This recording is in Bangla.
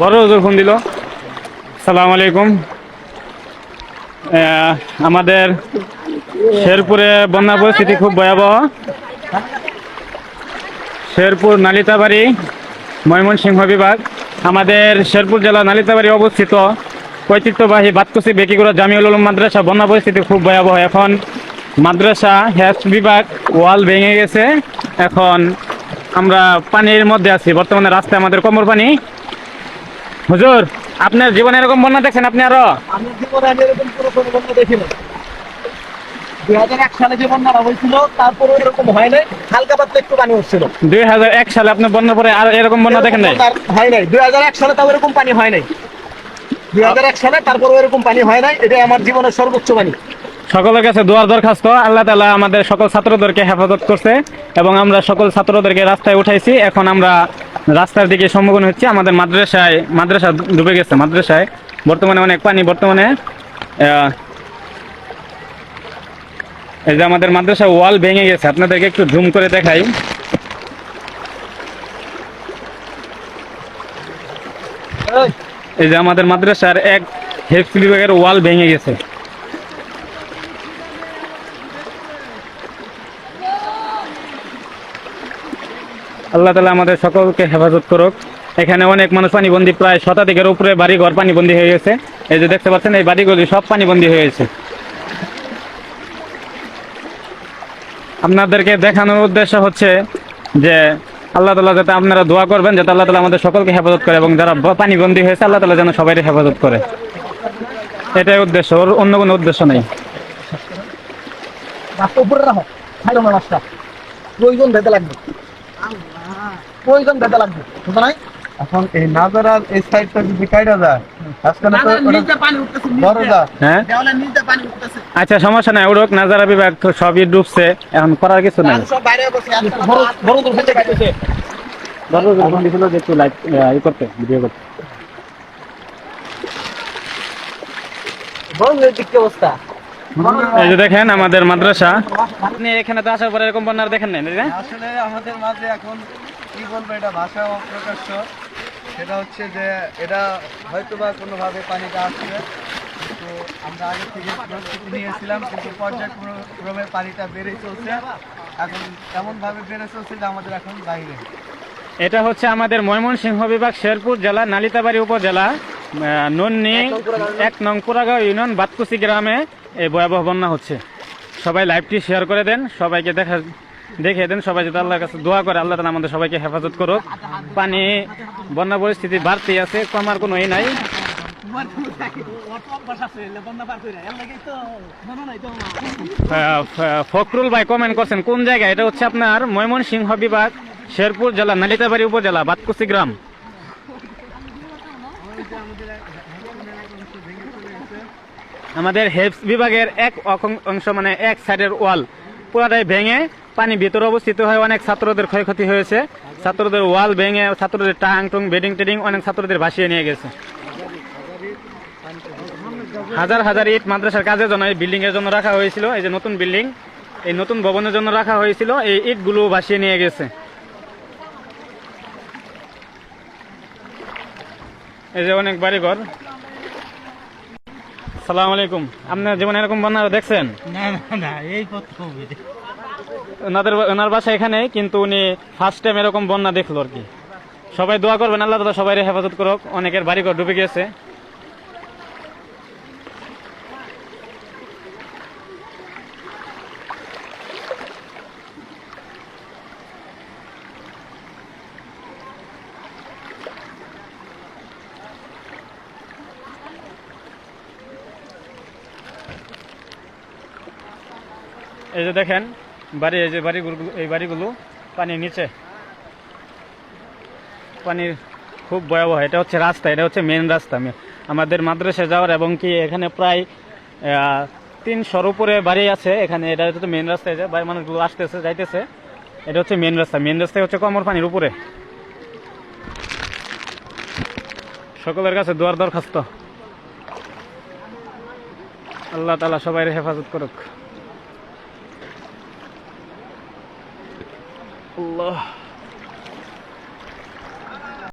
বড় হুজুর ফোন দিল। সালাম আলাইকুম। আমাদের শেরপুরে বন্যা পরিস্থিতি খুব ভয়াবহ। শেরপুর নালিতাবাড়ি, ময়মনসিংহ বিভাগ। আমাদের শেরপুর জেলা নালিতাবাড়ি অবস্থিত। ঐতিহ্যবাহী বাতকুসি বেকিগুড়া জামিউল উলুম মাদ্রাসা, বন্যা পরিস্থিতি খুব ভয়াবহ। এখন মাদ্রাসা হেলথ বিভাগ ওয়াল ভেঙে গেছে। এখন আমরা পানির মধ্যে আছি বর্তমানে রাস্তায় আমাদের কোমর পানি। হুজুর আপনার জীবনে এরকম বন্যা দেখছেন আপনি আরও? আমি জীবনে এরকম কোনো কোনো বন্যা দেখিনি। দুই হাজার এক সালে যে বন্যাটা হয়েছিল তারপরে এরকম হয় নাই হালকা পাতলা একটু পানি উঠছিল দুই হাজার এক সালে আপনি বন্যা পরে আর এরকম বন্যা দেখেন নাই? হয় নাই। দুই হাজার এক সালে তাও এরকম পানি হয় নাই। দুই হাজার এক সালে তারপরে এরকম পানি হয় নাই এটা আমার জীবনের সর্বোচ্চ পানি। সকলের কাছে দোয়ার দরখাস্ত। আল্লাহ তালা আমাদের সকল ছাত্রদেরকে হেফাজত করছে এবং আমরা সকল ছাত্রদেরকে রাস্তায় উঠাইছি। এখন আমরা রাস্তার দিকে সম্মুখীন হচ্ছি। আমাদের মাদ্রাসায়, মাদ্রাসা ডুবে গেছে, মাদ্রাসায়। বর্তমানে অনেক পানি, বর্তমানে এই যে আমাদের মাদ্রাসা ওয়াল ভেঙে গেছে। আপনাদেরকে একটু জুম করে দেখাই। এই যে আমাদের মাদ্রাসার এক হেফ বিভাগের ওয়াল ভেঙে গেছে। আল্লাহ তালা আমাদের সকলকে হেফাজত করুক। এখানে অনেক মানুষ পানিবন্দী, প্রায় শতাধিকের উপরে বাড়ি ঘর পানিবন্দী হয়ে গেছে। এই যে দেখতে পাচ্ছেন, এই বাড়িগুলি সব পানিবন্দী হয়ে গেছে। আপনাদেরকে দেখানোর উদ্দেশ্য হচ্ছে যে আল্লাহ তালা যাতে আপনারা দোয়া করবেন, যাতে আল্লাহ তালা আমাদের সকলকে হেফাজত করে এবং যারা পানিবন্দী হয়েছে, আল্লাহ তালা যেন সবাই হেফাজত করে। এটাই উদ্দেশ্য, ওর অন্য কোনো উদ্দেশ্য নেই। উপরে রাখো। প্রয়োজন লাগবে। প্রয়োজন ভেতে লাগবে বুঝো নাই? এখন এই নাজারার এই সাইডটা যদি কাইটা যায় আজকাল তো ওটা পানি উঠতেছে বড় যা। হ্যাঁ? দেওয়ালের নিচে পানি উঠতেছে। আচ্ছা সমস্যা নাই উড়ুক নাজারা বিভাগ তো সবই ডুবছে এখন করার কিছু নাই। সব বাইরে বসে বড় বড় দূর ফেলতে খাইতেছে একটু লাইভ ই করতে ভিডিও করতে। অবস্থা? এই যে দেখেন আমাদের মাদ্রাসা। আপনি এখানে তো আসার পরে এরকম বন্যার দেখেন নাই না আসলে আমাদের মাঝে এখন কি বলব, এটা ভাষা অপ্রকাশ্য। সেটা হচ্ছে যে, এটা হয়তো বা কোনোভাবে পানিটা আসছে কিন্তু আমরা আগে থেকে প্রস্তুতি নিয়েছিলাম, কিন্তু পর্যায়ক্রমে পানিটা বেড়ে চলছে। এখন এমনভাবে বেড়ে চলছে যে আমাদের এখন বাইরে। এটা হচ্ছে আমাদের ময়মনসিংহ বিভাগ, শেরপুর জেলা, নালিতাবাড়ি উপজেলা নন্নি, এক নং ইউনিয়ন বাতকুসি গ্রামে এই ভয়াবহ বন্যা হচ্ছে। সবাই লাইভটি শেয়ার করে দেন, সবাইকে দেখা দেখে দেন সবাই যাতে আল্লাহর কাছে দোয়া করে, আল্লাহ তালা আমাদের সবাইকে হেফাজত করুক। পানি, বন্যা পরিস্থিতি বাড়তেই আছে কমার কোনো ই নাই। ফখরুল ভাই কমেন্ট করছেন, কোন জায়গায় এটা হচ্ছে আপনার ময়মনসিংহ বিভাগ, শেরপুর জেলা, নালিতাবাড়ি উপজেলা, বাতকুচি গ্রাম। আমাদের হেলথ বিভাগের এক অংশ মানে এক সাইডের ওয়াল, পুরাটাই ভেঙে পানি ভিতরে অবস্থিত হয়ে অনেক ছাত্রদের ক্ষয়ক্ষতি হয়েছে। ছাত্রদের ওয়াল ভেঙে ছাত্রদের টাং টুং, বেডিং টেডিং অনেক ছাত্রদের ভাসিয়ে নিয়ে গেছে। হাজার হাজার ইট মাদ্রাসার কাজের জন্য এই বিল্ডিং এর জন্য রাখা হয়েছিল। এই যে নতুন বিল্ডিং এই নতুন ভবনের জন্য রাখা হয়েছিল। এই ইটগুলো ভাসিয়ে নিয়ে গেছে। এই যে অনেক বাড়িঘর। সালাম আলাইকুম। আপনার জীবনে এরকম বন্যা দেখছেন? না না এই প্রথম ওনাদের ওনার বাসা এখানে কিন্তু উনি ফার্স্ট টাইম এরকম বন্যা দেখল আর কি। সবাই দোয়া করবেন, আল্লাহ তালা সবাই হেফাজত করুক, অনেকের বাড়িঘর ডুবে গেছে এই যে দেখেন বাড়ি, এই যে বাড়িগুলো, এই বাড়িগুলো পানির নিচে। পানির খুব ভয়াবহ, এটা হচ্ছে রাস্তা, এটা হচ্ছে মেন রাস্তা। আমাদের মাদ্রাসায় যাওয়ার এবং কি এখানে প্রায় তিনশোর উপরে বাড়ি আছে, এখানে এটা হচ্ছে মেন রাস্তায় যায় বাড়ির মানুষগুলো আসতেছে, যাইতেছে। এটা হচ্ছে মেন রাস্তা মেন রাস্তায় হচ্ছে কমর পানির উপরে। সকলের কাছে দোয়ার দরখাস্ত। আল্লাহ তালা সবাই হেফাজত করুক। আল্লাহ